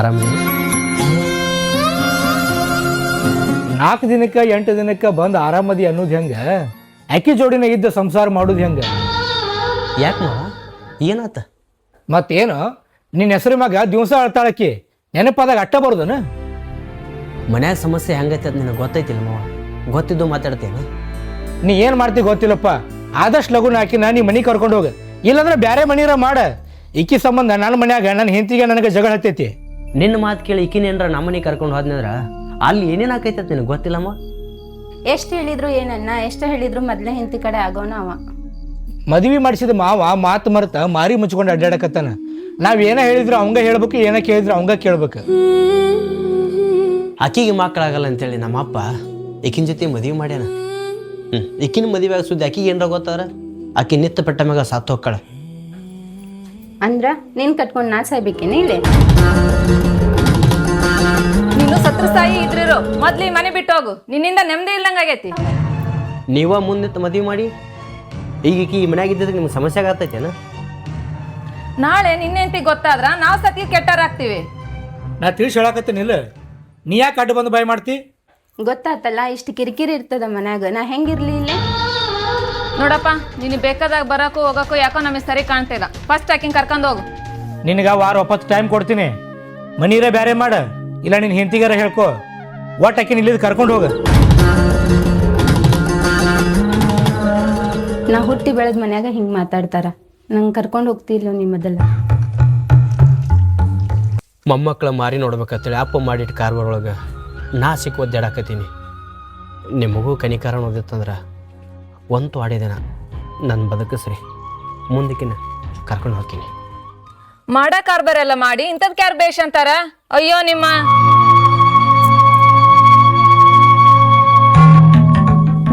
ಆರಾಮ? ನಾಲ್ಕು ದಿನಕ್ಕೆ ಎಂಟು ದಿನಕ್ಕೆ ಬಂದು ಆರಾಮದಿ ಅನ್ನೋದು ಹೆಂಗ? ಅಕ್ಕಿ ಜೋಡಿನ ಇದ್ದ ಸಂಸಾರ ಮಾಡೋದು ಹೆಂಗ? ಯಾಕೆ ಮಾವ? ಏನಾತ? ಮತ್ತೇನು? ನಿನ್ನ ಹೆಸರು ಮಗ ದಿವಸ ಅಳ್ತಾಳಕ್ಕಿ ನೆನಪಾದಾಗ ಅಟ್ಟ ಬರೋದನ? ಮನ್ಯಾಗ ಸಮಸ್ಯೆ ಹೆಂಗೈತೆ ಅದು ನಿನಗೆ ಗೊತ್ತೈತಿಲ್ಲ ಮಾವ. ಗೊತ್ತಿದ್ದು ಮಾತಾಡ್ತೇನೆ? ನೀ ಏನು ಮಾಡ್ತಿ ಗೊತ್ತಿಲ್ಲಪ್ಪ. ಆದಷ್ಟು ಲಗುನ ನಾ ನೀ ಮನೆ ಕರ್ಕೊಂಡು ಹೋಗ. ಇಲ್ಲಾಂದ್ರೆ ಬೇರೆ ಮನೀರ ಮಾಡ. ಇಕ್ಕಿ ಸಂಬಂಧ ನನ್ನ ಮನ್ಯಾಗ ನನ್ನ ಹೆಂತಿಗೆ ನನಗೆ ಜಗಳ ಹತ್ತೈತಿ. ನಿನ್ನ ಮಾತು ಕೇಳಿ ಈಕಿನೇನ್ರ ನಮ್ಮನೆ ಕರ್ಕೊಂಡು ಹೋದ್ನಂದ್ರ ಅಲ್ಲಿ ಏನೇನು ಆಕೈತೆ ನಿನಗೆ ಗೊತ್ತಿಲ್ಲಮ್ಮ? ಎಷ್ಟು ಹೇಳಿದ್ರು ಏನನ್ನ ಎಷ್ಟು ಹೇಳಿದ್ರು ಮೊದ್ಲೇ ಹಿಂತಿ ಕಡೆ ಆಗೋನ ಅವ. ಮದುವೆ ಮಾಡಿಸಿದ ಮಾವ ಮಾತು ಮರೆತ ಮಾರಿ ಮುಚ್ಕೊಂಡು ಅಡ್ಡಾಡಕತ್ತಾನ. ನಾವ್ ಏನ ಹೇಳಿದ್ರು ಅವಂಗ ಹೇಳ್ಬೇಕು ಏನ ಕೇಳಿದ್ರು ಅವಂಗ ಕೇಳ್ಬೇಕು. ಆಕಿಗೆ ಮಕ್ಕಳಾಗಲ್ಲ ಅಂತೇಳಿ ನಮ್ಮ ಅಪ್ಪ ಈಕಿನ ಜೊತೆ ಮದುವೆ ಮಾಡ್ಯಾನ. ಹ್ಞೂ ಈಕಿನ ಮದುವೆ ಆಗ ಸುದ್ದಿ ಆಕಿಗೆ ಏನಾರ ಗೊತ್ತಾರ ಆಕಿ ನಿತ್ತ ಪಟ್ಟ ಮ್ಯಾಗ ಸಾತ್ ಹೋಗ್ಕಳ. ಅಂದ್ರ ನೀನ್ ಕಟ್ಕೊಂಡು ನಾ ಸಾಯ್ಬೇಕೇನೆ ಇಲ್ಲಿ? ನೀನು ಸತ್ರ ಸಾಯಿ ಇದ್ರಿರು ಮೊದ್ಲು ಈ ಮನೆ ಬಿಟ್ಟು ಹೋಗು. ನಿನ್ನಿಂದ ನೆಮ್ಮದಿ ಇಲ್ದಂಗ ಆಗೈತಿ. ನೀವ ಮುಂದೆ ಮದುವೆ ಮಾಡಿ ಈಗ ಈಕಿ ಈ ಮನ್ಯಾಗ ನಿಮ್ಗೆ ಸಮಸ್ಯೆ ಆಗತ್ತೈತೇನ ನಾಳೆ ನಿನ್ನೆಂತಿ ಗೊತ್ತಾದ್ರ ನಾವು ಸತ್ಗೆ ಕೆಟ್ಟಾರಾಗ್ತೀವಿ ನಾ ತಿಳಿಸಿ ಹೇಳಕತ್ತೀನಿಲ್ಲ ನೀ ಯಾಕೆ ಅಡ್ಡ ಬಂದು ಬಾಯ್ ಮಾಡ್ತಿ? ಗೊತ್ತಾತಲ್ಲ ಇಷ್ಟು ಕಿರಿಕಿರಿ ಇರ್ತದ ಮನ್ಯಾಗ. ನಾ ಹೆಂಗಿರ್ಲಿ ಇಲ್ಲ? ನೋಡಪ್ಪ ನೀನು ಬೇಕಾದಾಗ ಬರಕ್ಕೂ ಹೋಗಕ್ಕೂ ಯಾಕೋ ನಮಗೆ ಸರಿ ಕಾಣ್ತಿಲ್ಲ. ಫಸ್ಟ್ ಆಕಿಂಗ್ ಕರ್ಕೊಂಡು ಹೋಗು. ನಿನಗ ವಾರ ಒಪ್ಪತ್ತು ಟೈಮ್ ಕೊಡ್ತೀನಿ. ಮನೀರೇ ಬೇರೆ ಮಾಡ. ಇಲ್ಲ ನಿನ್ನ ಹೆಂಡತಿಗಾರ ಹೇಳ್ಕೊ. ಒಟ್ಟು ಆಕಿನ ಇಲ್ಲಿದ್ ಕರ್ಕೊಂಡು ಹೋಗ. ನಾ ಹುಟ್ಟಿ ಬೆಳೆದ ಮನ್ಯಾಗ ಹಿಂಗ್ ಮಾತಾಡ್ತಾರ. ನಂಗೆ ಕರ್ಕೊಂಡು ಹೋಗ್ತಿಲ್ಲ ನಿಮ್ಮದಲ್ಲ ಮೊಮ್ಮಕ್ಕಳ ಮಾರಿ ನೋಡ್ಬೇಕಂತೇಳಿ ಅಪ್ಪ ಮಾಡಿಟ್ಟು ಕಾರ್ಬಾರ್ ಒಳಗೆ ನಾ ಸಿಕ್ಕ ಒದ್ದಾಡಕತ್ತೀನಿ. ನಿಮಗೂ ಕನಿಕಾರ ನೋಡಿತ್ತಂದ್ರೆ ಒಂದು ಆಡಿದೇನ ನನ್ನ ಬದುಕಿಸ್ರಿ. ಮುಂದಕ್ಕಿನ ಕರ್ಕೊಂಡು ಹೋಗ್ತೀನಿ. ಮಾಡ ಕಾರ್ಬಾರ್ ಎಲ್ಲ ಮಾಡಿ. ಇಂಥದ್ ಕ್ಯಾರ್ ಬೇಷ್ ಅಂತಾರ? ಅಯ್ಯೋ ನಿಮ್ಮ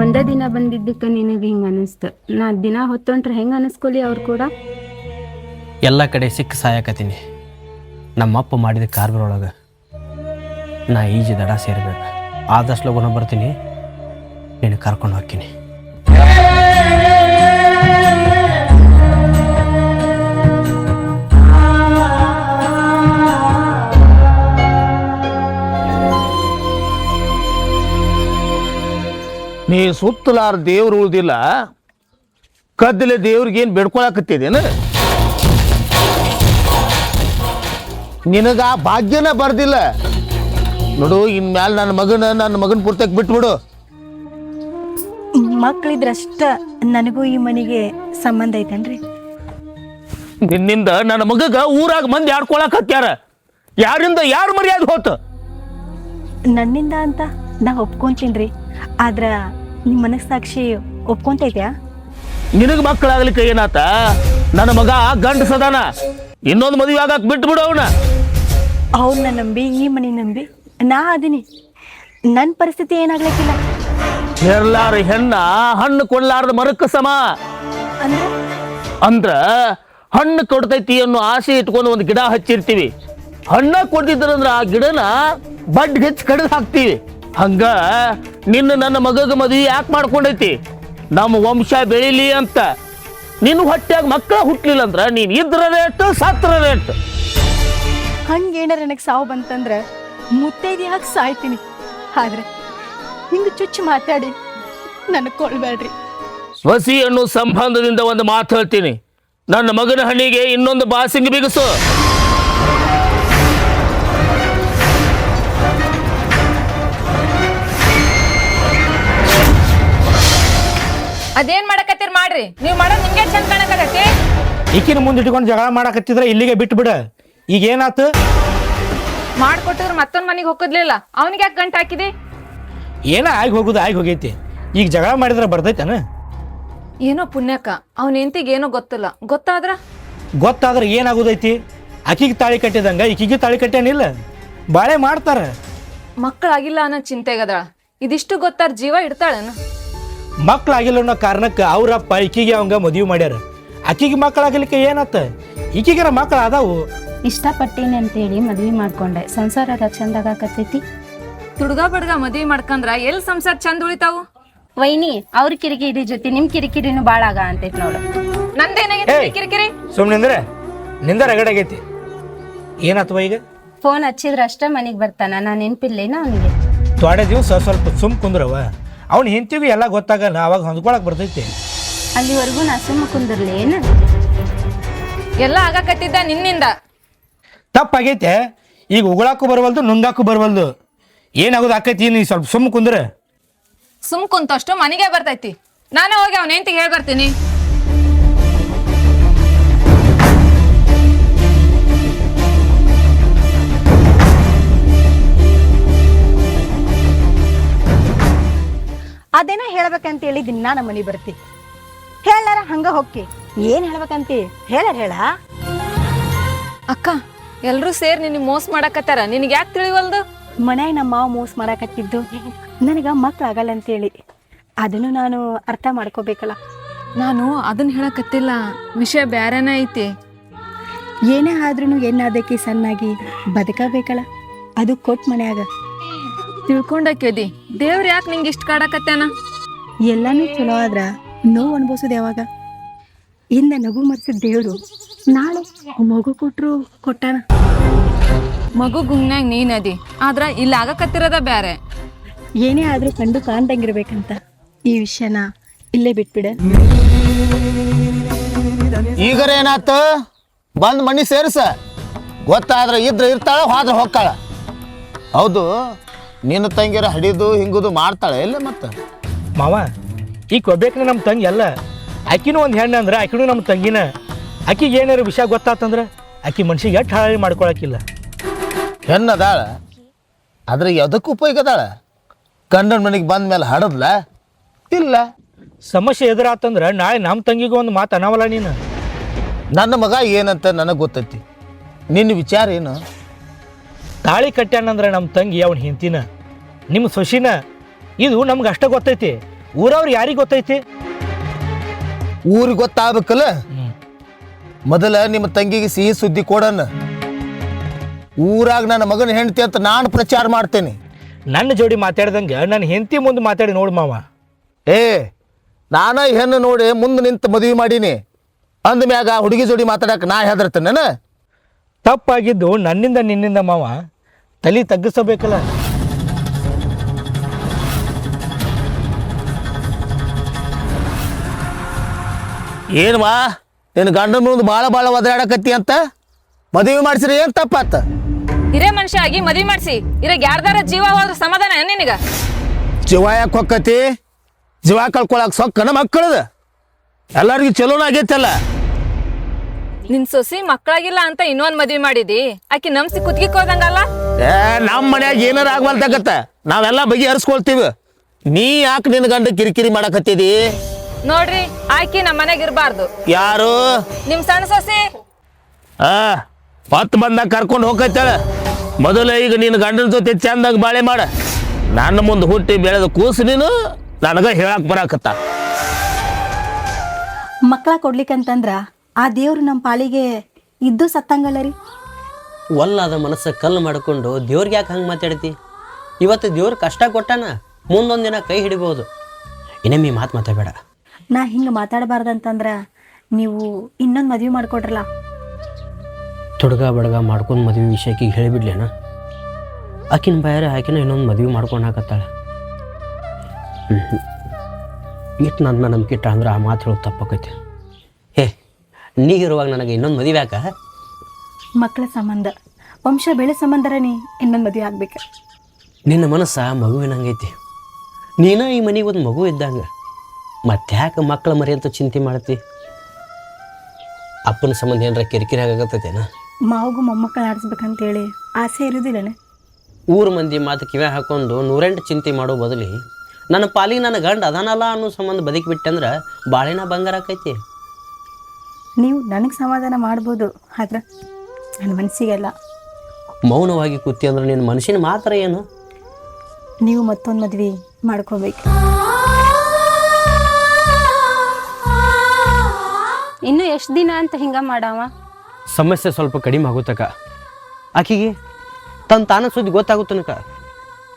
ಒಂದ ದಿನ ಬಂದಿದ್ದಕ್ಕ ನಿನಗೆ ಹಿಂಗ ಅನಿಸ್ತ. ನಾ ದಿನ ಹೊತ್ತೊಂಟ್ರೆ ಹೆಂಗ ಅನಿಸ್ಕೊಲಿ ಅವ್ರು ಕೂಡ? ಎಲ್ಲ ಕಡೆ ಸಿಕ್ಕ ಸಾಯಕತ್ತೀನಿ. ನಮ್ಮಪ್ಪ ಮಾಡಿದ ಕಾರ್ಬಾರ್ ಒಳಗೆ ನಾ ಈಜಿ ದಡ ಸೇರ್ಬೇಕು. ಆದಷ್ಟು ಲಗುನ ಬರ್ತೀನಿ. ನೀನು ಕರ್ಕೊಂಡು ಹೋಗ್ತೀನಿ. ನೀ ಸುತ್ತಲಾರ ದೇವ್ರು ಉಳ್ದಿಲ್ಲ ಕದ್ದಲೆ ದೇವ್ರಿಗೆ ಏನು ಬೇಡ್ಕೊಳಕತ್ತಿದೇನು ನಿನಗ ಆ ಭಾಗ್ಯನ ಬರ್ದಿಲ್ಲ. ನೋಡು ಇನ್ಮ್ಯಾಲ ನನ್ನ ಮಗನ ನನ್ನ ಮಗನ ಪೂರ್ತಕ್ಕೆ ಬಿಟ್ಬಿಡು. ಮಕ್ಳಿದ್ರಷ್ಟ ನನಗೂ ಈ ಮನೆಗೆ ಸಂಬಂಧ ಐತೇನ್ರಿ? ನಿನ್ನಿಂದ ನನ್ನ ಮಗಗ ಊರಾಗ ಮಂದಿ ಆಡ್ಕೊಳಕತ್ಯಾರ. ಯಾರಿಂದ ಯಾರು ಮರ್ಯಾದೆ ಹೋತು? ನನ್ನಿಂದ ಅಂತ ನಾ ಒಪ್ಕೊಂತೀನ್ರಿ ಆದ್ರ ನಿಮ್ಮ ಮನಸ್ಸಾಕ್ಷಿ ಒಪ್ಕೊಂತೈತ್ಯಾ ನಿನಗ ಮಕ್ಕಳಾಗ್ಲಿಕ್ಕೆ ಏನಾತ ನನ್ನ ಮಗ ಗಂಡ ಸದಾನ. ಇನ್ನೊಂದು ಮದುವೆ ಆಗಕ್ ಬಿಟ್ಬಿಡು ಅವನ. ಅವ್ರನ್ನ ನಂಬಿ ಈ ಮನೆ ನಂಬಿ ನಾ ಅದೀನಿ. ನನ್ನ ಪರಿಸ್ಥಿತಿ ಏನಾಗ್ಲಿಕ್ಕಿಲ್ಲ. ಹೆರ್ಲಾರ ಹೆಣ್ಣ ಹಣ್ಣು ಕೊಡ್ಲಾರದ ಮರಕ್ಕ ಸಮ. ಅಂದ್ರೆ? ಅಂದ್ರ ಹಣ್ಣು ಕೊಡ್ತೈತಿ ಅನ್ನೋ ಆಸೆ ಇಟ್ಕೊಂಡು ಒಂದು ಗಿಡ ಹಚ್ಚಿರ್ತೀವಿ. ಹಣ್ಣ ಕೊಡ್ತಿದ್ರಂದ್ರ ಆ ಗಿಡನ ಬಡ್ ಹೆಚ್ಚು ಕಡಿದು ಹಾಕ್ತೀವಿ. ಹಂಗ ನಿನ್ನ ನನ್ನ ಮಗಗ ಮದುವೆ ಯಾಕೆ ಮಾಡ್ಕೊಂಡೈತಿ? ನಮ್ಮ ವಂಶ ಬೆಳಿಲಿ ಅಂತ. ನಿನ್ನ ಹೊಟ್ಟೆಯಾಗ ಮಕ್ಕಳ ಹುಟ್ಲಿಲ್ಲ ಅಂದ್ರ ನೀನು ಇದ್ರ ರೇಟ್ ಸತ್ರ ರೇಟ್. ಹಂಗೇನಾರ ನನಗೆ ಸಾವು ಬಂತಂದ್ರೆ ಮುತ್ತೈದಿ ಹಾಕಿ ಸಾಯ್ತೀನಿ. ಆದ್ರೆ ಹಿಂಗೆ ಚುಚ್ಚು ಮಾತಾಡಿ ನನಗೆ ಕೊಳ್ಬೇಡ್ರಿ ಸ್ವಸಿ ಅನ್ನೋ ಸಂಬಂಧದಿಂದ ಒಂದು ಮಾತು ಹೇಳ್ತೀನಿ. ನನ್ನ ಮಗನ ಹಣ್ಣಿಗೆ ಇನ್ನೊಂದು ಬಾಸಿಂಗ್ ಬಿಗಿಸು. ಅದೇನ್ ಮಾಡಕತ್ತೀರ್ ಮಾಡ್ರಿ? ನೀವ್ ಮಾಡೋದ್ ನಿಮ್ಗೆ ಚಂದ ಕಾಣಕತ್ತೈತಿ? ಈಕಿನ ಮುಂದೆ ಇಟ್ಕೊಂಡು ಜಗಳ ಮಾಡಕತ್ತಿದ್ರೆ ಇಲ್ಲಿಗೆ ಬಿಟ್ಟು ಬಿಡ ಈಗ ಏನಾತು? ಮಾಡ್ಕೊಟ್ಟಿದ್ರ ಮತ್ತೊಂದ್ ಮನೆಗೆ ಹೋಗದ್ಲಿಲ್ಲ ಅವನಿಗೆ ಯಾಕೆ ಗಂಟ ಹಾಕಿದಿ? ಏನ ಆಗಿ ಹೋಗುದು ಆಗಿ ಹೋಗೈತಿ. ಈಗ ಜಗಳ ಮಾಡಿದ್ರೆ ಬರ್ತೈತನ? ಏನೋ ಪುಣ್ಯಕ್ಕ ಅವನ ಎಂತಿಗೆ ಏನೋ ಗೊತ್ತಿಲ್ಲ. ಗೊತ್ತಾದ್ರ? ಗೊತ್ತಾದ್ರೆ ಏನಾಗುದೈತಿ? ಆಕಿಗೆ ತಾಳಿ ಕಟ್ಟಿದಂಗ ಈಕಿಗೆ ತಾಳಿ ಕಟ್ಟೇನಿಲ್ಲ ಬಾಳೆ ಮಾಡ್ತಾರ. ಮಕ್ಕಳಾಗಿಲ್ಲ ಅನ್ನೋ ಚಿಂತೆಗದಾಳ ಇದಿಷ್ಟು ಗೊತ್ತಾರ ಜೀವ ಇಡ್ತಾಳೇನು? ಮಕ್ಳಾಗಿಲ್ಲ ಅನ್ನೋ ಕಾರಣಕ್ಕೆ ಅವ್ರಪ್ಪ ಈಕಿಗೆ ಅವಂಗ ಮದುವೆ ಮಾಡ್ಯಾರ. ಆಕಿಗೆ ಮಕ್ಕಳಾಗಲಿಕ್ಕೆ ಏನತ್ತ ಈಕಿಗಾರ ಮಕ್ಕಳು ಅದಾವು ಇಷ್ಟಪಟ್ಟೀನಿ ಅಂತೇಳಿ ಮದ್ವಿ ಮಾಡ್ಕೊಂಡೆ. ಸಂಸಾರ ಚಂದಾಗಕತ್ತೈತಿ ತುಡ್ಗ ಬಡ್ಗ ಮದ್ವಿ ಮಾಡ್ಕಂದ್ರ ಎಲ್ಲಿ ಸಂಸಾರ ಚಂದ ಉಳಿತಾವು? ವೈನಿ ಅವ್ರ ಕಿರಿಕಿರಿ ಜೊತೆ ನಿಮ್ ಕಿರಿಕಿರಿನೂ ಬಾಳ ಆಗ ಅಂತೈತಿ ನೋಡು. ನಂದೇನಾಗೈತಿ ಏಯ್! ಕಿರಿಕಿರಿ? ಸುಮ್ಮನಿಂದ್ರೆ ನಿಂದ ರಗಡಾಗೈತಿ ಏನಾತ್ವ ಈಗ? ಫೋನ್ ಹಚ್ಚಿದ್ರೆ ಅಷ್ಟೇ ಮನೆಗೆ ಬರ್ತಾನ. ನಾನು ನೆನ್ಪಿಲ್ಲೇನ ಅವನಿಗೆ? ತೊಡೆ ದಿವಸ ಸ್ವಲ್ಪ ಸುಮ್ ಕುಂದ್ರವ. ಅವ್ನ ಹೆಂಡತಿಗೂ ಎಲ್ಲ ಗೊತ್ತಾಗಲ್ಲ ಅವಾಗ ಹೊಂದ್ಕೊಳಕ್ ಬರ್ತೈತಿ. ಅಲ್ಲಿವರೆಗೂ ನಾ ಸುಮ್ಮ ಕುಂದಿರ್ಲಿ ಏನ? ಎಲ್ಲ ಆಗಕತ್ತಿದ್ದ ನಿನ್ನಿಂದ. ತಪ್ಪಾಗೈತೆ. ಈಗ ಉಗುಳಾಕು ಬರವಲ್ದು ನುಂಗಾಕು ಬರವಲ್ದು. ಏನಾಗೋದು ಆಕೈತಿ? ನೀ ಸ್ವಲ್ಪ ಸುಮ್ಮ ಕುಂದ್ರೆ. ಸುಮ್ ಕುಂತಷ್ಟು ಮನೆಗೆ ಬರ್ತೈತಿ. ನಾನೇ ಹೋಗಿ ಅವನ ಹೆಂಡತಿಗೆ ಹೇಳಿ ಅದೇನೋ ಹೇಳ್ಬೇಕಂತ ಹೇಳಿ ದಿನ ನಮ್ಮ ಮನೆ ಬರ್ತಿ. ಹೇಳಾರ ಹಂಗ ಹೊಕ್ಕಿ. ಏನ್ ಹೇಳ್ಬೇಕಂತಿ? ಹೇಳ ಹೇಳ. ಅಕ್ಕ ಎಲ್ರೂ ಸೇರಿ ನಿನ್ ಮೋಸ ಮಾಡಕತ್ತಾರ? ನಿನಗೆ ಯಾಕೆ ತಿಳಿವಲ್ದು? ಮನ್ಯಾಗ ನಮ್ಮ ಮಾವ ಮೋಸ ಮಾಡಾಕತ್ತಿದ್ದು ನನಗ ಮಕ್ಳು ಆಗಲ್ಲ ಅಂತೇಳಿ ಅದನ್ನು ನಾನು ಅರ್ಥ ಮಾಡ್ಕೋಬೇಕಲ್ಲ. ನಾನು ಅದನ್ನ ಹೇಳಕತ್ತಿಲ್ಲ. ವಿಷಯ ಬ್ಯಾರೇನ ಐತಿ? ಏನೇ ಆದ್ರೂ ಏನಾದಕ್ಕೆ ಸಣ್ಣಾಗಿ ಬದುಕಬೇಕಲ್ಲ. ಅದು ಕೊಟ್ಟು ಮನ್ಯಾಗ. ತಿಳ್ಕೊಂಡಕ್ಕೆದಿ. ದೇವ್ರ ಯಾಕೆ ನಿಂಗೆ ಇಷ್ಟ ಕಾಡಕತ್ತಾನ ಎಲ್ಲಾನು ಚಲೋ ಆದ್ರ ನೋವು ಅನ್ಭವಿಸೋದು ಯಾವಾಗ? ಇಂದ ನಗು ಮರ್ಸಿದ ದೇವ್ರು ನಾಳೆ ಮಗು ಕೊಟ್ರು ಕೊಟ್ಟಾನ. ಮಗು ಗುಂಗ್ನಾಗ ನೀನ್ ಅದಿ ಆದ್ರ ಇಲ್ಲಿ ಆಗಕತ್ತಿರೋದ ಬ್ಯಾರೆ. ಏನೇ ಆದ್ರೂ ಕಂಡು ಕಾಣ್ದಂಗಿರ್ಬೇಕಂತ. ಈ ವಿಷಯನ ಇಲ್ಲೇ ಬಿಟ್ಬಿಡ. ಈಗರ ಏನಾತ ಬಂದ್ ಮಣ್ಣಿ ಸೇರ್ಸ. ಗೊತ್ತಾದ್ರೆ ಇದ್ರ ಇರ್ತಾಳ ಹೋದ್ರ ಹೊಕ್ಕಾಳ ಹೌದು ನಿನ್ನ ತಂಗಿರ ಹಡಿದು ಹಿಂಗುದು ಮಾಡ್ತಾಳೆ ಇಲ್ಲ ಮತ್ತೆ? ಮಾವ ಈಗ ಕೊಬ್ಬೇಕ್ನ ನಮ್ಮ ತಂಗಿ ಅಲ್ಲ. ಆಕಿನೂ ಒಂದು ಹೆಣ್ಣು ಅಂದ್ರೆ ಆಕಿನೂ ನಮ್ಮ ತಂಗಿನ. ಆಕಿಗೆ ಏನಾರು ವಿಷಯ ಗೊತ್ತಾತಂದ್ರೆ ಆಕಿ ಮನ್ಸಿಗೆ ಎಷ್ಟು ಹಾಳಿ ಮಾಡ್ಕೊಳಕಿಲ್ಲ. ಹೆಣ್ಣದಾಳ? ಆದ್ರೆ ಯಾವುದಕ್ಕೂ ಉಪಯೋಗ ಅದಾಳ? ಗಂಡನ ಮನೆಗೆ ಬಂದ ಮೇಲೆ ಹಡದ್ಲ? ಇಲ್ಲ. ಸಮಸ್ಯೆ ಎದುರಾತಂದ್ರೆ ನಾಳೆ ನಮ್ಮ ತಂಗಿಗೂ ಒಂದು ಮಾತು ಅನ್ನವಲ್ಲ ನೀನು. ನನ್ನ ಮಗ ಏನಂತ ನನಗೆ ಗೊತ್ತೈತಿ. ನಿನ್ನ ವಿಚಾರ ಏನು? ತಾಳಿ ಕಟ್ಟ್ಯಾನಂದ್ರೆ ನಮ್ಮ ತಂಗಿ ಅವನ ಹೆಂತಿನ ನಿಮ್ಮ ಸೊಸಿನ ಇದು ನಮ್ಗೆ ಅಷ್ಟ ಗೊತ್ತೈತಿ. ಊರವ್ರು ಯಾರಿಗೆ ಗೊತ್ತೈತಿ? ಊರಿಗೆ ಗೊತ್ತಾಗಬೇಕಲ್ಲ? ಮೊದಲ ನಿಮ್ಮ ತಂಗಿಗೆ ಸಿಹಿ ಸುದ್ದಿ ಕೊಡೋಣ. ಊರಾಗ ನನ್ನ ಮಗನ ಹೆಂಡತಿ ಅಂತ ನಾನು ಪ್ರಚಾರ ಮಾಡ್ತೇನೆ. ನನ್ನ ಜೋಡಿ ಮಾತಾಡ್ದಂಗೆ ನನ್ನ ಹೆಂಡತಿ ಮುಂದೆ ಮಾತಾಡಿ ನೋಡು ಮಾವ. ಏ ನಾನ ಹೆಣ್ಣು ನೋಡಿ ಮುಂದೆ ನಿಂತು ಮದುವೆ ಮಾಡೀನಿ. ಅಂದ ಮ್ಯಾಗ ಹುಡುಗಿ ಜೋಡಿ ಮಾತಾಡಕ್ಕೆ ನಾ ಹೆದರ್ತೇನೆ ತಪ್ಪಾಗಿದ್ದು ನನ್ನಿಂದ ನಿನ್ನಿಂದ ಮಾವ. ತಲೆ ತಗ್ಗಿಸಬೇಕಲ್ಲ. ಏನು ಮಾ ನಿನ್ನ ಗಂಡನ ಮುಂದೆ ಭಾಳ ಭಾಳ ಒದರಾಡಕತ್ತಿ ಅಂತ? ಮದುವೆ ಮಾಡಿಸ್ರಿ ಏನು ತಪ್ಪಾತ? ಇರೇ ಮನುಷ್ಯ ಆಗಿ ಮದ್ವಿ ಮಾಡಿಸಿ. ಇರಾಗ ಯಾರ್ದಾರ ಜೀವ ಹೋದ್ರ ಸಮಾಧಾನ ಏನ್ ನಿನಗ? ಜೀವ ಯಾಕೆ ಹೊಕ್ಕತಿ? ಜೀವ ಕಳ್ಕೊಳಕ್ ಸೊಕ್ಕನ ಮಕ್ಕಳದ. ಎಲ್ಲರಿಗೂ ಚಲೋನ ಆಗೈತಲ್ಲ? ನಿನ್ ಸೊಸಿ ಮಕ್ಕಳಾಗಿಲ್ಲ ಅಂತ ಇನ್ನೊಂದ್ ಮದ್ವಿ ಮಾಡಿದಿ. ಆಕಿ ನಮ್ಸಿ ಕುತ್ಗಿಕ್ ಹೋದಂಗಲ್ಲ? ಏ ನಮ್ಮ ಮನ್ಯಾಗ ಏನಾರ ಆಗ್ವಲ್ದಾಗತ್ತ? ನಾವೆಲ್ಲ ಬಗೆಹರಿಸ್ಕೊಳ್ತೀವಿ ನೀ ಯಾಕೆ ನಿನ್ನ ಗಂಡ ಕಿರಿಕಿರಿ ಮಾಡಕತ್ತಿದಿ? ನೋಡ್ರಿ ಆಕಿ ನಮ್ಮ ಮನೆಗೆ ಇರಬಾರ್ದು. ಯಾರು? ನಿಮ್ ಸಣ್ಣ ಸೊಸಿ? ಆ ಹೊತ್ತು ಬಂದಾಗ ಕರ್ಕೊಂಡು ಹೋಗತ್ತಾಳ ಮೊದಲ ಈಗ ನಿನ್ನ ಗಂಡನ ಜೊತೆ ಚಂದಾಗ ಬಾಳೆ ಮಾಡ. ನನ್ನ ಮುಂದೆ ಹುಟ್ಟಿ ಬೆಳೆದ ಕೂಸು ನೀನು ನನಗ ಹೇಳಕ್ ಬರಾಕತ್ತ. ಮಕ್ಕಳ ಕೊಡ್ಲಿಕ್ಕಂತಂದ್ರ ಆ ದೇವ್ರು ನಮ್ಮ ಪಾಳಿಗೆ ಇದ್ದು ಸತ್ತಂಗಲ್ಲ ರೀ? ಒಲ್ಲಾದ ಮನಸ್ಸ ಕಲ್ಲು ಮಾಡಿಕೊಂಡು ದೇವ್ರಿಗೆ ಯಾಕೆ ಹಂಗೆ ಮಾತಾಡ್ತಿ? ಇವತ್ತು ದೇವ್ರ ಕಷ್ಟ ಕೊಟ್ಟಾನ ಮುಂದೊಂದು ದಿನ ಕೈ ಹಿಡಿಬೋದು. ಇನ್ನೊಮ್ಮೆ ಮಾತು ಮಾತಾಡಬೇಡ. ನಾ ಹಿಂಗೆ ಮಾತಾಡಬಾರ್ದಂತಂದ್ರೆ ನೀವು ಇನ್ನೊಂದು ಮದುವೆ ಮಾಡ್ಕೊಡ್ರಲ್ಲ ತೊಡಗ ಬಡಗ ಮಾಡ್ಕೊಂಡು ಮದುವೆ ವಿಷಯಕ್ಕೆ ಹೇಳಿಬಿಡ್ಲೇನ? ಆಕಿನ ಬಾಯಾರೆ ಆಕಿನ ಇನ್ನೊಂದು ಮದುವೆ ಮಾಡ್ಕೊಂಡು ಹಾಕತ್ತಾಳೆ ಇಟ್ಟು ನನ್ನ ನಂಬಿಕೆ ಇಟ್ಟ ಅಂದ್ರೆ ಆ ಮಾತು ಹೇಳೋದು ತಪ್ಪಕೈತೆ. ಹೇ ನೀಗಿರುವಾಗ ನನಗೆ ಇನ್ನೊಂದು ಮದುವೆ ಯಾಕ? ಮಕ್ಕಳ ಸಂಬಂಧ. ವಂಶ ಬೆಳೆ ಸಂಬಂಧರ ನೀ ಇನ್ನೊಂದು ಮದುವೆ ಆಗ್ಬೇಕು. ನಿನ್ನ ಮನಸ್ಸ ಮಗುವಿನಂಗೈತಿ. ನೀನ ಈ ಮನೆಗೆ ಒಂದು ಮಗು ಇದ್ದಂಗೆ. ಮತ್ತೆ ಯಾಕೆ ಮಕ್ಕಳ ಮರಿ ಅಂತ ಚಿಂತೆ ಮಾಡ್ತಿ? ಅಪ್ಪನ ಸಂಬಂಧ ಏನರ ಕಿರಿಕಿರಿ ಆಗತ್ತೇನ ಮಾವಗೂ ಮೊಮ್ಮಕ್ಕಳು ಆಡಿಸ್ಬೇಕಂತೇಳಿ ಆಸೆ ಇರೋದಿಲ್ಲನೆ? ಊರು ಮಂದಿ ಮಾತು ಕಿವೆ ಹಾಕೊಂಡು ನೂರೆಂಟು ಚಿಂತೆ ಮಾಡೋ ಬದಲಿ ನನ್ನ ಪಾಲಿಗೆ ನನ್ನ ಗಂಡ ಅದಾನಲ್ಲ ಅನ್ನೋ ಸಂಬಂಧ ಬದುಕಿಬಿಟ್ಟಂದ್ರೆ ಬಾಳೆನ ಬಂಗಾರ ಆಕೈತಿ. ನೀವು ನನಗೆ ಸಮಾಧಾನ ಮಾಡ್ಬೋದು ಆದ್ರೆ ನನ್ನ ಮನಸ್ಸಿಗೆಲ್ಲ ಮೌನವಾಗಿ ಕೂತಿ ಅಂದ್ರೆ ನಿನ್ನ ಮನಸ್ಸಿನ ಮಾತ್ರ ಏನು? ನೀವು ಮತ್ತೊಂದು ಮದ್ವೆ ಮಾಡ್ಕೋಬೇಕು. ಇನ್ನು ಎಷ್ಟು ದಿನ ಅಂತ ಹಿಂಗ ಮಾಡವ? ಸಮಸ್ಯೆ ಸ್ವಲ್ಪ ಕಡಿಮೆ ಆಗುತ್ತಕ ಆಕಿಗೆ ತನ್ನ ತಾನ ಸುದ್ದಿ ಗೊತ್ತಾಗುತ್ತನಕ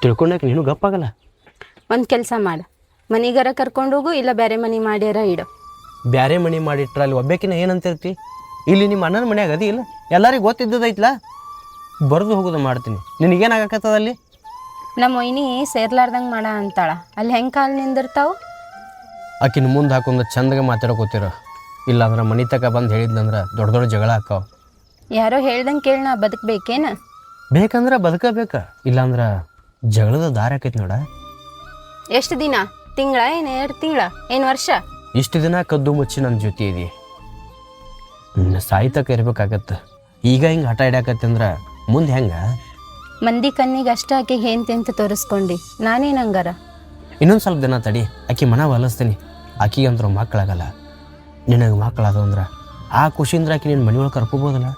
ತಿಳ್ಕೊಂಡಾಕ ನೀನು ಗಪ್ಪಾಗಲ್ಲ? ಒಂದು ಕೆಲಸ ಮಾಡ. ಕರ್ಕೊಂಡು ಹೋಗು ಇಲ್ಲ ಬೇರೆ ಮನೆ ಮಾಡ್ಯಾರ ಇಡು. ಬ್ಯಾರೆ ಮನೆ ಮಾಡಿಟ್ರ ಅಲ್ಲಿ ಒಬ್ಬಾಕಿನ ಏನಂತಿರ್ತಿ? ಇಲ್ಲಿ ನಿಮ್ಮ ಅಣ್ಣನ ಮನ್ಯಾಗ ಅದಿಲ್ಲ ಎಲ್ಲರಿಗೂ ಗೊತ್ತಿದ್ದದೈತ್ಲ? ಬರೆದು ಹೋಗೋದು ಮಾಡ್ತೀನಿ. ನಿನಗೇನಾಗತ್ತದ ಅಲ್ಲಿ? ನಮ್ಮ ಮೊಯ್ನಿ ಸೇರ್ಲಾರ್ದಂಗೆ ಮಾಡ ಅಂತಾಳ. ಅಲ್ಲಿ ಹೆಂಗೆ ಕಾಲು ನಿಂದಿರ್ತಾವು? ಆಕಿನ ಮುಂದೆ ಹಾಕೊಂಡು ಚಂದಗೆ ಮಾತಾಡ್ಕೋತಿರ ಇಲ್ಲಾಂದ್ರೆ ಮನೆ ತಕ ಬಂದು ಹೇಳಿದ್ನಂದ್ರೆ ದೊಡ್ಡ ದೊಡ್ಡ ಜಗಳ ಹಾಕಾವ ಯಾರೋ ಹೇಳ್ದಂಗೆ ಕೇಳಿ ನಾ ಬದುಕಬೇಕೇನ? ಬೇಕಂದ್ರೆ ಬದುಕಬೇಕ ಇಲ್ಲಾಂದ್ರೆ ಜಗಳದ ದಾರ ಆಕೈತಿ ನೋಡ. ಎಷ್ಟು ದಿನ? ತಿಂಗಳ ಏನು ಎರಡು ತಿಂಗಳ? ಏನು ವರ್ಷ? ಇಷ್ಟು ದಿನ ಕದ್ದು ಮುಚ್ಚಿ ನನ್ನ ಜೊತೆ ಇದೆ. ನಿನ್ನ ಸಾಯ್ತಕ ಇರ್ಬೇಕಾಗತ್ತ. ಈಗ ಹಿಂಗೆ ಹಠ ಹಿಡ್ಯಾಕತ್ತೆ ಅಂದ್ರೆ ಮುಂದೆ ಹೆಂಗೆ? ಮಂದಿ ಕಣ್ಣಿಗೆ ಅಷ್ಟ ಆಕೆಗೆ ಏನ್ ಅಂತ ತೋರಿಸ್ಕೊಂಡಿ. ನಾನೇನು ಹಂಗಾರ? ಇನ್ನೊಂದು ಸ್ವಲ್ಪ ದಿನ ತಡಿ ಆಕಿ ಮನ ಹೊಲಿಸ್ತೀನಿ ಆಕಿಗೆ ಅಂತೂ ಮಕ್ಕಳಾಗಲ್ಲ ನಿನಗೆ ಮಕ್ಕಳು ಅಂದ್ರೆ ಆ ಖುಷಿಯಿಂದ ಆಕಿ ನಿನ್ನ ಮನೆಯೊಳಗೆ ಕರ್ಕೋಬೋದಲ್ಲ?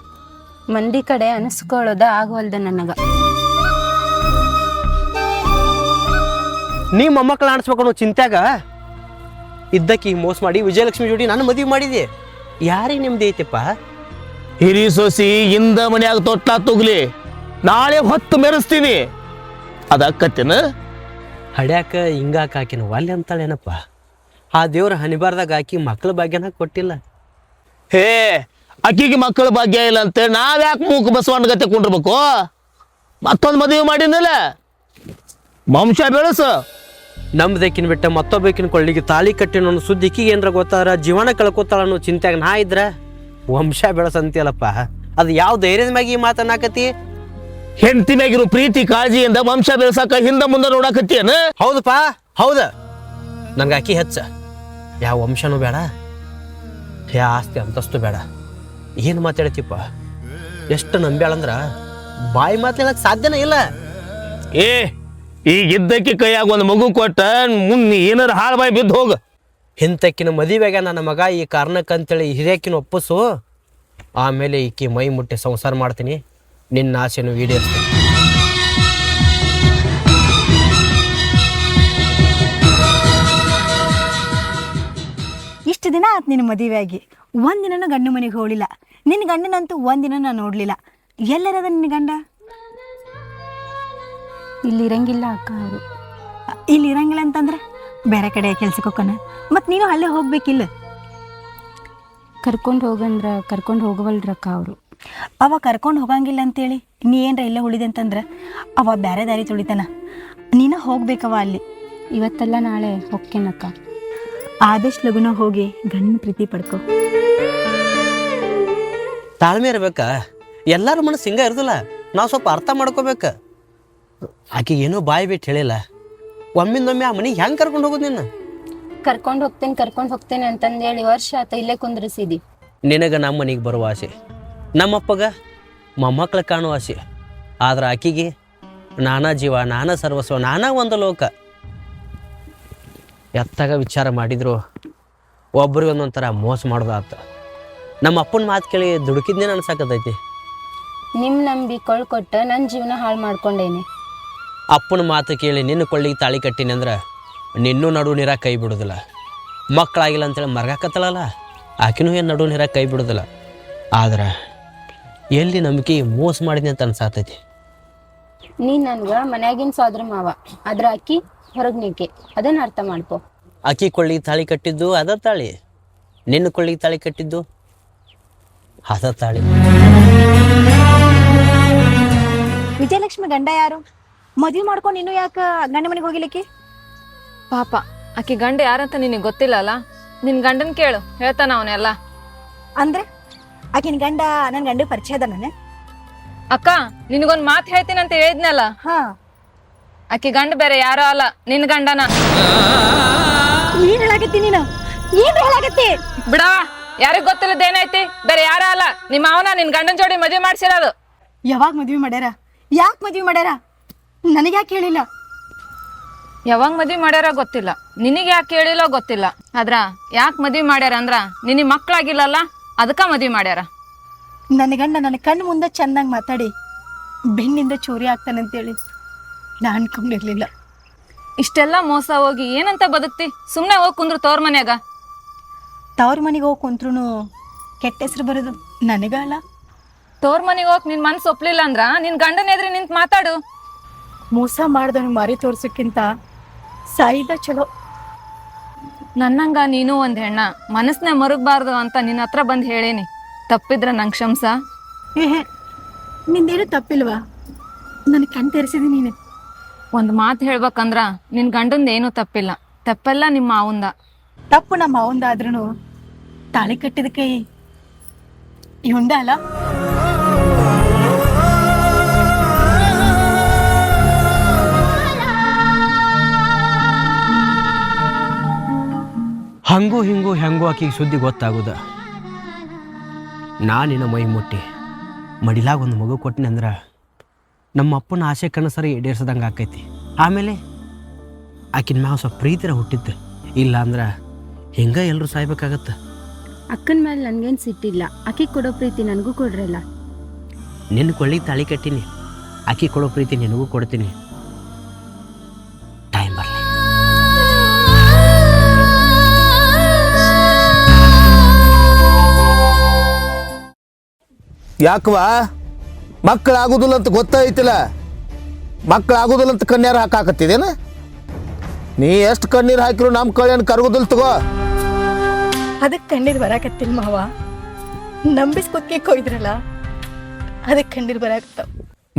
ಮಂದಿ ಕಡೆ ಅನಿಸ್ಕೊಳ್ಳೋದ ಆಗವಲ್ದ ನನಗ. ನೀ ಮೊಮ್ಮಕ್ಕಳು ಆಡಿಸ್ಬೇಕು ಅನ್ನೋ ಚಿಂತ್ಯಾಗ ಇದ್ದಕ್ಕಿ ಮೋಸ ಮಾಡಿ ವಿಜಯಲಕ್ಷ್ಮಿ ಜೋಡಿ ನಾನು ಮದುವೆ ಮಾಡಿದೆ. ಯಾರಿಗೆ ನಿಮ್ದು ಐತಿಪ್ಪ? ಹಿರಿ ಸೊಸಿ ಇಂದ ಮನ್ಯಾಗ ತೊಟ್ಟ ತುಗ್ಲಿ ನಾಳೆ ಹೊತ್ತು ಮೆರೆಸ್ತೀನಿ. ಅದಕ್ಕತ್ತೇನ ಹಡ್ಯಾಕ ಹಿಂಗಾಕ ಆಕಿನ ಅಂತಾಳೆ ಅಂತಾಳೇನಪ್ಪ? ಆ ದೇವ್ರ ಹನಿಬಾರ್ದಾಗ ಆಕಿ ಮಕ್ಕಳ ಭಾಗ್ಯನ ಕೊಟ್ಟಿಲ್ಲ. ಹೇ ಅಕ್ಕಿಗೆ ಮಕ್ಕಳ ಭಾಗ್ಯ ಇಲ್ಲ ಅಂತ ನಾವ್ ಯಾಕೆ ಮೂಕ ಬಸವಣ್ಣ ಗತೆ ಕುಂಡಿರ್ಬೇಕು? ಮತ್ತೊಂದು ಮದುವೆ ಮಾಡಿನಲ್ಲ ವಂಶ ಬೆಳೆಸು. ನಮ್ದಕ್ಕಿನ ಬಿಟ್ಟ ಮತ್ತೊಬ್ಬಕಿನ ಕೊಳ್ಳಿಗೆ ತಾಳಿ ಕಟ್ಟಿನ ಅನ್ನೋ ಸುದ್ದಿ ಈಕಿಗೆ ಏನ್ರ ಗೊತ್ತಾರ ಜೀವನ ಕಳ್ಕೊತಾಳ ಅನ್ನೋ ಚಿಂತ್ಯಾಗ ನಾ ಇದ್ರ? ವಂಶ ಬೆಳೆಸಂತಿಯಲ್ಲಪ್ಪ. ಅದು ಯಾವ ಧೈರ್ಯದ ಮ್ಯಾಗ ಈ ಮಾತನ್ನಾಕತಿ ಹೆಂಡತಿ ಮ್ಯಾಗಿರೋ ಪ್ರೀತಿ ಕಾಳಜಿಯಿಂದ ವಂಶ ಬೆಳೆಸಾಕ ಹಿಂದ ಮುಂದೆ ನೋಡಾಕತ್ತೀಯನ? ಹೌದಪ್ಪ ಹೌದ. ನಂಗೆ ಆಕಿ ಹೆಚ್ಚ. ಯಾವ ವಂಶನೂ ಬೇಡ. ಯಾ ಆಸ್ತಿ ಅಂತಸ್ತು ಬೇಡ. ಏನು ಮಾತಾಡ್ತಿಪ್ಪ? ಎಷ್ಟು ನಂಬ್ಯಾಳಂದ್ರ? ಬಾಯಿ ಮಾತಾಡಕ್ ಸಾಧ್ಯನೇ ಇಲ್ಲ. ಏ ಈಗ ಇದ್ದಕ್ಕೆ ಕೈಯಾಗ ಒಂದು ಮಗು ಕೊಟ್ಟ ಮುಂದೆ ಏನಾರ ಹಾಳು ಬಾಯಿ ಬಿದ್ದು ಹೋಗು. ಇಂತಕ್ಕಿನ ಮದುವೆಗ ನನ್ನ ಮಗ ಈ ಕಾರಣಕ್ಕಂತೇಳಿ ಹಿರಿಯಕಿನ ಒಪ್ಪಿಸು. ಆಮೇಲೆ ಈಕಿ ಮೈ ಮುಟ್ಟಿ ಸಂಸಾರ ಮಾಡ್ತೀನಿ. ನಿನ್ನ ಆಸೆನೂ ಈಡೇರಿಸ್ತೀನಿ. ಇಷ್ಟು ದಿನ ಆತು ನಿನ್ನ ಮದುವೆ ಆಗಿ ಒಂದಿನನೂ ಗಂಡು ಮನೆಗೆ ಹೋಗಲಿಲ್ಲ. ನಿನ್ನ ಗಂಡನಂತೂ ಒಂದಿನ ನಾನು ನೋಡಲಿಲ್ಲ. ಎಲ್ಲರದ ನಿನ್ನ ಗಂಡ? ಇಲ್ಲಿ ಇರಂಗಿಲ್ಲ ಅಕ್ಕ ಅವರು. ಇಲ್ಲಿ ಇರಂಗಿಲ್ಲ ಅಂತಂದ್ರೆ ಬೇರೆ ಕಡೆ ಕೆಲ್ಸಕ್ಕೆ ಹೋಗೋಣ. ಮತ್ತು ನೀನು ಅಲ್ಲೇ ಹೋಗ್ಬೇಕಿಲ್ಲ. ಕರ್ಕೊಂಡು ಹೋಗಂದ್ರ ಕರ್ಕೊಂಡು ಹೋಗವಲ್ರಕ್ಕ ಅವರು. ಅವ ಕರ್ಕೊಂಡು ಹೋಗಂಗಿಲ್ಲ ಅಂತೇಳಿ ನೀ ಏನರ ಇಲ್ಲೇ ಉಳಿದೆ ಅಂತಂದ್ರೆ ಅವ ಬೇರೆ ದಾರಿ ತುಳಿತಾನ. ನೀನು ಹೋಗ್ಬೇಕವ ಅಲ್ಲಿ. ಇವತ್ತೆಲ್ಲ ನಾಳೆ ಹೊಕ್ಕೇನಕ್ಕ ಆದಷ್ಟು ಲಗುನ ಹೋಗಿ ಗಂಡನ ಪ್ರೀತಿ ಪಡ್ಕೊ. ತಾಳ್ಮೆ ಇರ್ಬೇಕಾ. ಎಲ್ಲರ ಮನಸ್ಸು ಹಿಂಗ ಇರೋದಿಲ್ಲ. ನಾವು ಸ್ವಲ್ಪ ಅರ್ಥ ಮಾಡ್ಕೋಬೇಕು. ಆಕೆ ಏನೋ ಬಾಯಿ ಬಿಟ್ಟು ಹೇಳಿಲ್ಲ. ಒಮ್ಮಿಂದೊಮ್ಮೆ ಆ ಮನೆಗೆ ಹೆಂಗೆ ಕರ್ಕೊಂಡು ಹೋಗೋದು ನಿನ್ನ? ಕರ್ಕೊಂಡು ಹೋಗ್ತೇನೆ ಕರ್ಕೊಂಡು ಹೋಗ್ತೇನೆ ಅಂತಂದೇಳಿ ವರ್ಷ ಆತ ಇಲ್ಲೇ ಕುಂದ್ರಿಸಿದಿ. ನಿನಗೆ ನಮ್ಮ ಮನೆಗೆ ಬರುವ ಆಸೆ. ನಮ್ಮಪ್ಪಗ ಮೊಮ್ಮಕ್ಳು ಕಾಣುವ ಆಸೆ. ಆದ್ರೆ ಆಕಿಗೆ ನಾನಾ ಜೀವ ನಾನಾ ಸರ್ವಸ್ವ ನಾನಾ ಒಂದು ಲೋಕ. ಎತ್ತಾಗ ವಿಚಾರ ಮಾಡಿದ್ರು ಒಬ್ರಿಗೆ ಒಂದೊಂಥರ ಮೋಸ ಮಾಡೋದಾತ. ನಮ್ಮ ಅಪ್ಪನ ಮಾತು ಕೇಳಿ ದುಡುಕಿದ್ನೇ ಅನ್ಸಕತ್ತೈತಿ? ನಿಮ್ಮ ನಂಬಿ ಕೊಳ್ಕೊಟ್ಟ ನನ್ನ ಜೀವನ ಹಾಳು ಮಾಡ್ಕೊಂಡೇನೆ. ಅಪ್ಪನ ಮಾತು ಕೇಳಿ ನಿನ್ನ ಕೊಳ್ಳಿಗೆ ತಾಳಿ ಕಟ್ಟಿನಿ ಅಂದ್ರೆ ನಿನ್ನೂ ನಡು ನೀರಾಗ ಕೈ ಬಿಡೋದಿಲ್ಲ. ಮಕ್ಕಳಾಗಿಲ್ಲ ಅಂತೇಳಿ ಮರ್ಗಾಕತ್ತಳಲ್ಲ? ಆಕಿನೂ ಏನು ನಡು ನೀರಾಗ ಕೈ ಬಿಡೋದಿಲ್ಲ. ಆದ್ರೆ ಎಲ್ಲಿ ನಂಬಿಕೆ ಮೋಸ ಮಾಡಿದ್ನಿ ಅಂತ ಅನ್ಸಾತೈತಿ? ನೀನು ನನ್ಗೆ ಮನ್ಯಾಗಿನ ಸೋದ್ರ ಮಾವ. ಅದ್ರ ಅಕ್ಕಿ ಹೊರಗ್ ನಿಕ್ಕೆ ಅದನ್ನ ಅರ್ಥ ಮಾಡ್ಕೊ. ಅಕ್ಕಿ ಕೊಳ್ಳಿಗೆ ತಾಳಿ ಕಟ್ಟಿದ್ದು ಅದ ತಾಳಿ. ನಿನ್ನ ಕೊಳ್ಳಿಗೆ ತಾಳಿ ಕಟ್ಟಿದ್ದು ಅದ ತಾಳಿ. ವಿಜಯಲಕ್ಷ್ಮಿ ಗಂಡ ಯಾರು? ಮದುವೆ ಮಾಡ್ಕೊಂಡು ಇನ್ನು ಯಾಕ ಗಂಡ ಮನೆಗೆ ಹೋಗಿಲಿಕ್ಕೆ? ಪಾಪ ಆಕಿ ಗಂಡ ಯಾರಂತ ನಿನಗೆ ಗೊತ್ತಿಲ್ಲ ಅಲ್ಲ? ನಿನ್ ಗಂಡನ್ ಕೇಳು ಹೇಳ್ತಾನ ಅವನೆಲ್ಲ. ಅಂದ್ರೆ? ಆಕಿನ ಗಂಡ ನನ್ನ ಗಂಡ ಪರಿಚಯ ಅದ ನಾನೇ? ಅಕ್ಕ ನಿನಗೊಂದ್ ಮಾತು ಹೇಳ್ತೀನಿ ಅಂತ ಹೇಳಿದ್ನಲ್ಲ? ಹಾ. ಆಕಿ ಗಂಡ ಬೇರೆ ಯಾರೋ ಅಲ್ಲ ನಿನ್ ಗಂಡನ. ಏನ್ ಹೇಳಾಕತ್ತಿ ನೀನು? ಏನ್ ಹೇಳಾಕತ್ತಿ? ಬಿಡಾ ಯಾರಿಗ್ ಗೊತ್ತಿಲ್ಲದ ಏನೈತಿ? ಬೇರೆ ಯಾರ ಅಲ್ಲ ನಿಮ್ಮ ಅವನ ನಿನ್ ಗಂಡನ್ ಜೋಡಿ ಮದ್ವೆ ಮಾಡ್ಸಿರೋದು. ಯಾವಾಗ ಮದ್ವೆ ಮಾಡ್ಯಾರ? ಯಾಕೆ ಮದ್ವೆ ಮಾಡ್ಯಾರ? ನನಗೆ ಯಾಕೆ ಹೇಳಿಲ್ಲ? ಯಾವಾಗ ಮದ್ವಿ ಮಾಡ್ಯಾರ ಗೊತ್ತಿಲ್ಲ. ನಿನಗೆ ಯಾಕೆ ಹೇಳಿಲ್ಲೋ ಗೊತ್ತಿಲ್ಲ. ಆದ್ರ ಯಾಕೆ ಮದ್ವಿ ಮಾಡ್ಯಾರ ಅಂದ್ರ ನಿನ್ನ ಮಕ್ಳಾಗಿಲ್ಲಲ್ಲ ಅದಕ್ಕ ಮದ್ವಿ ಮಾಡ್ಯಾರ. ನನ್ನ ಗಂಡ ನನ್ನ ಕಣ್ಣು ಮುಂದೆ ಚೆನ್ನಾಗಿ ಮಾತಾಡಿ ಬೆನ್ನಿಂದ ಚೋರಿ ಆಗ್ತಾನಂತೇಳಿ. ನಾ ಅನ್ಕೊಂಡಿರ್ಲಿಲ್ಲ. ಇಷ್ಟೆಲ್ಲ ಮೋಸ ಹೋಗಿ ಏನಂತ ಬದುಕ್ತಿ? ಸುಮ್ಮನೆ ಹೋಗಿ ಕುಂದ್ರು ತವ್ರ ಮನ್ಯಾಗ. ತವ್ರ ಮನೆಗೆ ಹೋಗಿ ಕುಂತ್ರು ಕೆಟ್ಟ ಹೆಸರು ಬರೋದು ನನಗ ಅಲ್ಲ. ತವ್ರ ಮನೆಗೆ ಹೋಗಿ ನಿನ್ನ ಮನ್ಸು ಒಪ್ಲಿಲ್ಲ ಅಂದ್ರ ನಿನ್ನ ಗಂಡನ ಎದ್ರಿ ನಿಂತು ಮಾತಾಡು. ಮೋಸ ಮಾಡ್ದವ್ನು ಮರಿ ತೋರ್ಸೋಕ್ಕಿಂತ ಸಾಯಿದ ಚಲೋ. ನನ್ನಂಗ ನೀನು ಒಂದು ಹೆಣ್ಣ. ಮನಸ್ಸನ್ನ ಮರುಗಬಾರ್ದು ಅಂತ ನಿನ್ನ ಹತ್ರ ಬಂದು ಹೇಳೇನಿ. ತಪ್ಪಿದ್ರ ನಂಗ್ ಶಂಸ ಏಹೆ ನಿಂದೇನು ತಪ್ಪಿಲ್ವಾ? ನನಗೆ ಕಣ್ ತೆರೆಸಿದಿ ನೀನು. ಒಂದ್ ಮಾತು ಹೇಳ್ಬೇಕಂದ್ರ ನಿನ್ ಗಂಡಂದ ಏನು ತಪ್ಪಿಲ್ಲ. ತಪ್ಪೆಲ್ಲ ನಿಮ್ಮ ಮಾವಂದ. ತಪ್ಪು ನಮ್ಮ ಅವಂದಾದ್ರೂ ತಾಳಿ ಕಟ್ಟಿದ ಕೈ ಇವಂದ ಅಲ್ಲ? ಹಂಗೂ ಹಿಂಗೂ ಹೆಂಗೂ ಆಕಿಗೆ ಸುದ್ದಿ ಗೊತ್ತಾಗುದ. ನಾನಿನ ನಿನ್ನ ಮೈ ಮುಟ್ಟಿ ಮಡಿಲಾಗ ಒಂದು ಮಗು ಕೊಟ್ಟಿನಂದ್ರ ಅಂದ್ರೆ ನಮ್ಮ ಅಪ್ಪನ ಆಸೆ ಕನಸರಿ ಈಡೇರ್ಸದಂಗೆ ಆಕೈತಿ. ಆಮೇಲೆ ಆಕಿನ ಮ್ಯಾವ ಸ್ವಲ್ಪ ಪ್ರೀತಿರ ಹುಟ್ಟಿದ್ದು ಇಲ್ಲ ಅಂದ್ರೆ ಹೆಂಗ ಎಲ್ಲರೂ ಸಾಯ್ಬೇಕಾಗತ್ತೆ? ಅಕ್ಕನ ಮೇಲೆ ನನ್ಗೇನು ಸಿಟ್ಟಿಲ್ಲ. ಆಕೆ ಕೊಡೋ ಪ್ರೀತಿ ನನಗೂ ಕೊಡ್ರಲ್ಲ. ನಿನ್ನ ಕೊಳ್ಳಿ ತಾಳಿ ಕಟ್ಟಿನಿ. ಆಕಿ ಕೊಡೋ ಪ್ರೀತಿ ನಿನಗೂ ಕೊಡ್ತೀನಿ. ಟೈಮ್ ಬರಲಿ. ಯಾಕವಾ ಮಕ್ಕಳಾಗುದಿಲ್ಲ ಅಂತ ಗೊತ್ತಾಯ್ತಿಲ್ಲ. ಮಕ್ಕಳಾಗುದಿಲ್ಲ ಅಂತ ಕಣ್ಣೀರು ಹಾಕಾಕತ್ತಿದೇನ? ನೀ ಎಷ್ಟು ಕಣ್ಣೀರು ಹಾಕಿರು ನಮ್ಮ ಕಳ್ಯಾನ ಕರಗುದಿಲ್ ತಗೋ. ಅದಕ್ಕೆ ಕಣ್ಣೀರು ಬರಾಕತ್ತಿಲ್ಲ ಮಾವ. ನಂಬಿಸಿ ಕುತ್ಕೆ ಕೊಯ್ದ್ರಲ್ಲ ಅದಕ್ಕೆ ಕಣ್ಣೀರು ಬರಾಕತ್ತಾವ.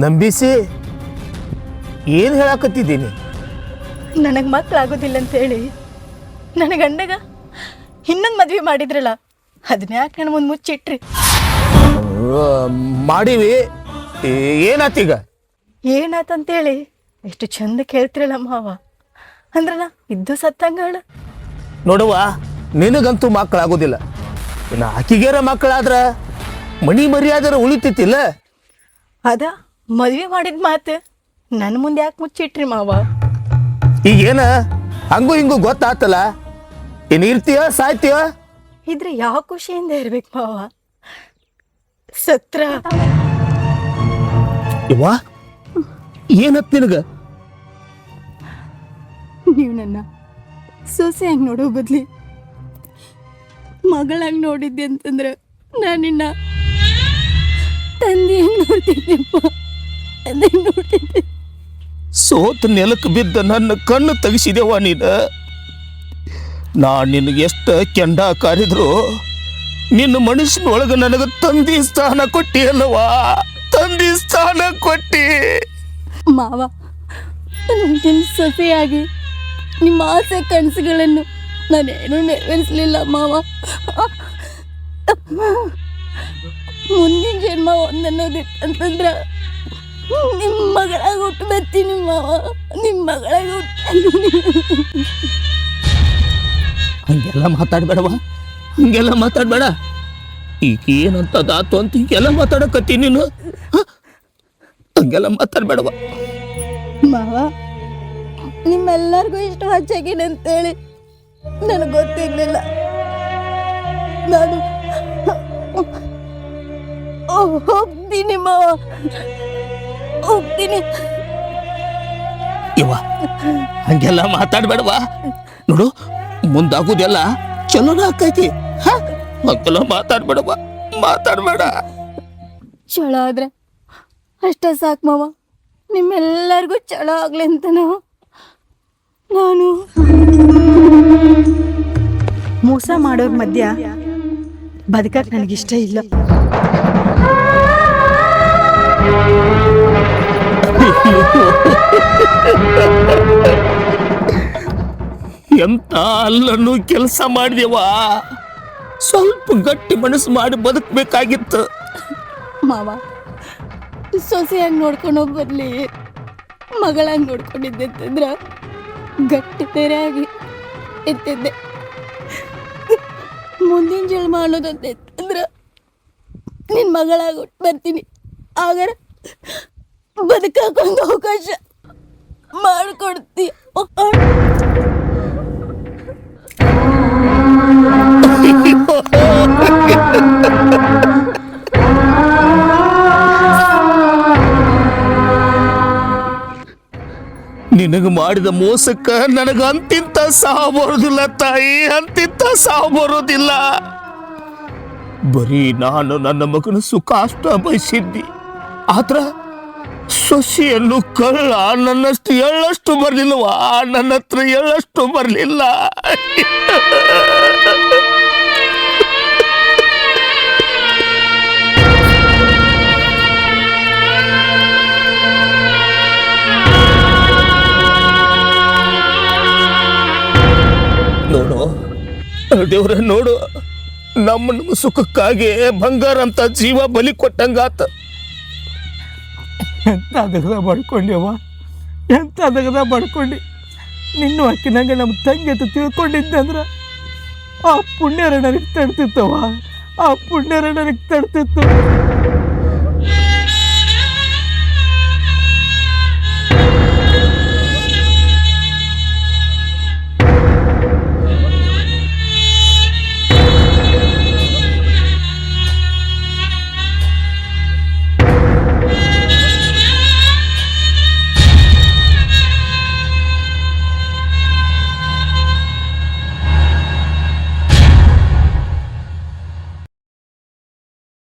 ನಂಬಿಸಿ? ಏನು ಹೇಳಾಕತ್ತಿದ್ದೀನಿ? ನನಗೆ ಮಕ್ಕಳಾಗೋದಿಲ್ಲ ಅಂತೇಳಿ ನನ್ನ ಅಂಡಗ ಇನ್ನೊಂದು ಮದ್ವೆ ಮಾಡಿದ್ರಲ್ಲ ಅದನ್ನ ಯಾಕೆ ನನ್ನ ಮುಂದೆ ಮುಚ್ಚಿಟ್ರಿ? ಮಾಡೀವಿ. ಏನಾತೀಗ ಏನಾತಂತೇಳಿ ಎಷ್ಟು ಚಂದ ಕೇಳ್ತಿರಲ್ಲ ಮಾವ. ಅಂದ್ರಲ್ಲ ಇದ್ದು ಸತ್ತಂಗಾಳ. ನೋಡುವ ನಿನಗಂತೂ ಮಕ್ಕಳಾಗೋದಿಲ್ಲ. ಇನ್ನು ಆಕಿಗೇರ ಮಕ್ಕಳಾದ್ರ ಮಣಿ ಮರ್ಯಾದರ ಉಳಿತಿತ್ತಿಲ್ಲ? ಅದ ಮದ್ವೆ ಮಾಡಿದ ಮಾತು ನನ್ನ ಮುಂದೆ ಯಾಕೆ ಮುಚ್ಚಿಟ್ರಿ ಮಾವ? ಈಗೇನ ಹಂಗೂ ಹಿಂಗೂ ಗೊತ್ತಾತಲ್ಲ? ಇನ್ನು ಇರ್ತೀಯ ಸಾಯ್ತೀಯ? ಇದ್ರೆ ಯಾವ ಖುಷಿಯಿಂದ ಇರ್ಬೇಕು ಮಾವ? ಸತ್ರ. ಏನತ್ ನಿನಗ? ನೀವು ನನ್ನ ಸೊಸೆ ಹಂಗೆ ನೋಡೋ ಬದ್ಲಿ ಮಗಳಂಗ್ ನೋಡಿದ್ದೆ ಅಂತಂದ್ರೆ ನಾನು ನಿನ್ನ ತಂದೆ ಹೆಂಗೆ ನೋಡ್ತಿದ್ದೆಪ್ಪ. ತಂದೆ ಹೆಂಗ್ ನೋಡ್ತಿದ್ದೆ. ಸೋತ್ ನೆಲಕ್ಕೆ ಬಿದ್ದ ನನ್ನ ಕಣ್ಣು ತೆಗಿಸಿದೆವ ನೀನು. ನಾ ನಿನಗೆ ಎಷ್ಟು ಕೆಂಡ ಕಾರಿದ್ರು ನಿನ್ನ ಮನುಷ್ಯನೊಳಗೆ ನನಗೆ ತಂದಿ ಸ್ಥಾನ ಕೊಟ್ಟಿ ಅಲ್ಲವಾ ತಂದಿ ಸ್ಥಾನ ಕೊಟ್ಟಿ. ಮಾವ ನಿಮ್ಮ ಸೊಸೆಯಾಗಿ ನಿಮ್ಮ ಆಸೆ ಕನಸುಗಳನ್ನು ನಾನೇನು ನೆರವೇರಿಸಲಿಲ್ಲ ಮಾವ. ಮುಂದಿನ ಜನ್ಮ ಒಂದನ್ನೋದಿತ್ತಂತಂದ್ರ ನಿಮ್ಮ ಮಗಳಾಗಿ ಹುಟ್ಟು ಬರ್ತೀನಿ ಮಾವ ನಿಮ್ಮ ಮಗಳಾಗಿ ಹುಟ್ಟು ಹಂಗೆಲ್ಲ ಮಾತಾಡ್ಬೇಡವ ಹಂಗೆಲ್ಲ ಮಾತಾಡ್ಬೇಡ. ಈಗ ಏನಂತದಾತು ಅಂತ ಹೀಗೆಲ್ಲ ಮಾತಾಡಕತ್ತಿ ನೀನು? ಹಂಗೆಲ್ಲ ಮಾತಾಡ್ಬೇಡವ ಮಾವ ನಿಮ್ಮೆಲ್ಲರಿಗೂ ಇಷ್ಟು ಹಚ್ಚಾಗಿನ ಅಂತೇಳಿ ನನಗೆ ಗೊತ್ತಿರಲಿಲ್ಲ. ನಾನು ಹೋಗ್ತೀನಿ ಮಾವ ಹೋಗ್ತೀನಿ. ಇವ ಹಂಗೆಲ್ಲ ಮಾತಾಡ್ಬೇಡವಾ ನೋಡು ಮುಂದಾಗುದೆಲ್ಲ ಚಲೋನ ಆಕೈತಿ ಹ? ಹಂಗೆಲ್ಲ ಮಾತಾಡ್ಬೇಡವ ಮಾತಾಡ್ಬೇಡ. ಚಲೋ ಆದ್ರೆ ಅಷ್ಟೇ ಸಾಕು ಮಾವ. ನಿಮ್ಮೆಲ್ಲರಿಗೂ ಚಳ ಆಗ್ಲಿ ಅಂತ ನಾವು ನಾನು. ಮೋಸ ಮಾಡೋರ್ ಮಧ್ಯ ಬದುಕಕ್ ನನಗಿಷ್ಟ ಇಲ್ಲ. ಎಂತ ಅಲ್ಲನ್ನು ಕೆಲಸ ಮಾಡಿದೆವ ಸ್ವಲ್ಪ ಗಟ್ಟಿ ಮನಸ್ಸು ಮಾಡಿ ಬದುಕಬೇಕಾಗಿತ್ತು. ಮಾವ ಸೊಸೆಯಾಗಿ ನೋಡ್ಕೊಂಡು ಬರ್ಲಿ ಮಗಳಾಗಿ ನೋಡ್ಕೊಂಡಿದ್ದೆ ಗಟ್ಟಿ ಆಗಿ ಎತ್ತಿದ್ದೆ. ಮುಂದಿನ ಜನ್ಮ ಅನ್ನೋದಂತ ಎತ್ತಂದ್ರ ನಿನ್ನ ಮಗಳಾಗಿ ಬರ್ತೀನಿ. ಆಗರ ಬದುಕಾಕೊಂದು ಅವಕಾಶ ಮಾಡಿಕೊಡ್ತೀಯ. ನಿನಗೆ ಮಾಡಿದ ಮೋಸಕ್ಕ ನನಗ ಅಂತಿಂತ ಸಾವು ಬರೋದಿಲ್ಲ ತಾಯಿ, ಅಂತಿಂತ ಸಾವು ಬರೋದಿಲ್ಲ. ಬರೀ ನಾನು ನನ್ನ ಮಗನ ಸುಖ ಅಷ್ಟ ಬಯಸಿದ್ದಿ. ಆದ್ರ ಸೊಸಿಯನ್ನು ಕಳ್ಳ ನನ್ನಷ್ಟು ಎಳ್ಳಷ್ಟು ಬರಲಿಲ್ಲವಾ ನನ್ನ ಹತ್ರ ಎಳ್ಳಷ್ಟು ಬರ್ಲಿಲ್ಲ. ದೇವ್ರ, ನೋಡು. ನಮ್ಮ ನಮ್ಮ ಸುಖಕ್ಕಾಗಿ ಬಂಗಾರ ಅಂತ ಜೀವ ಬಲಿ ಕೊಟ್ಟಂಗಾತ. ಎಂಥ ದಗದ ಬಡ್ಕೊಂಡ್ಯವ್ವ ಎಂಥ ದಗದ ಬಡ್ಕೊಂಡು? ನಿನ್ನೂ ಅಕ್ಕಿನಂಗೆ ನಮ್ಮ ತಂಗಿ ಅಂತ ತಿಳ್ಕೊಂಡಿದ್ದಂದ್ರೆ ಆ ಪುಣ್ಯರ ನನಗೆ ತಡ್ತಿತ್ತವ ಆ ಪುಣ್ಯರ ನನಗೆ ತಡ್ತಿತ್ತು.